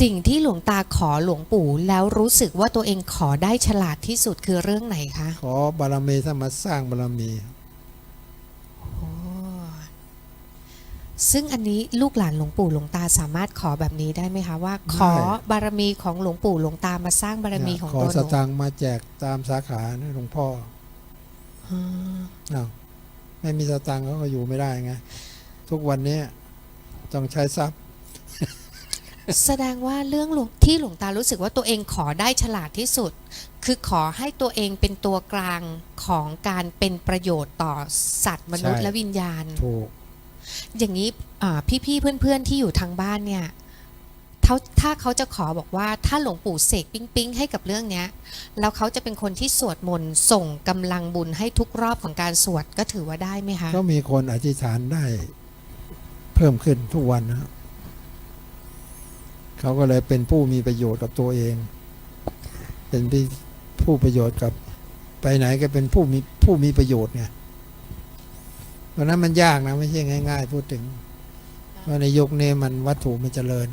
สิ่งที่หลวงตาขอหลวงปู่แล้วรู้สึกว่าตัวเองขอได้ฉลาดที่สุดคือเรื่องไหนคะ ขอบารมีถ้ามาสร้างบารมีซึ่งอันนี้ลูกหลานหลวงปู่หลวงตาสามารถขอแบบนี้ได้ไหมคะว่า ขอบารมีของหลวงปู่หลวงตามาสร้างบารมีของขอตัวหสนูตังค์มาแจกตามสาขานะหลวงพ่ออืมอ้าวไม่มีสตังค์เขาก็อยู่ไม่ได้ไงทุกวันนี้ต้องใช้ทรัพย์ แสดงว่าเรื่องหลวงที่หลวงตารู้สึกว่าตัวเองขอได้ฉลาดที่สุด คือขอให้ตัวเองเป็นตัวกลางของการเป็นประโยชน์ต่อสัตว์มนุษย์ใช่และวิญญาณ ถูก อย่างนี้อ่าพี่ๆเพื่อนๆที่อยู่ทางบ้านเนี่ยเขาถ้าเขาจะขอบอกว่าถ้าหลวงปู่เสกปิ๊งปิ๊งให้กับเรื่องเนี้ยแล้วเขาจะเป็นคนที่สวดมนต์ส่งกำลังบุญให้ทุกรอบของการสวดก็ถือว่าได้ไหมคะก็มีคนอธิษฐานได้เพิ่มขึ้นทุกวันนะครับ เขาก็เลยเป็นผู้มีประโยชน์กับตัวเอง เป็นผู้ประโยชน์กับ ไปไหนก็เป็นผู้มีผู้มีประโยชน์ไงเพราะฉะนั้นมันยากนะไม่ใช่ง่าย ๆ พูดถึงว่าในยุคนี้มันวัตถุมันเจริญ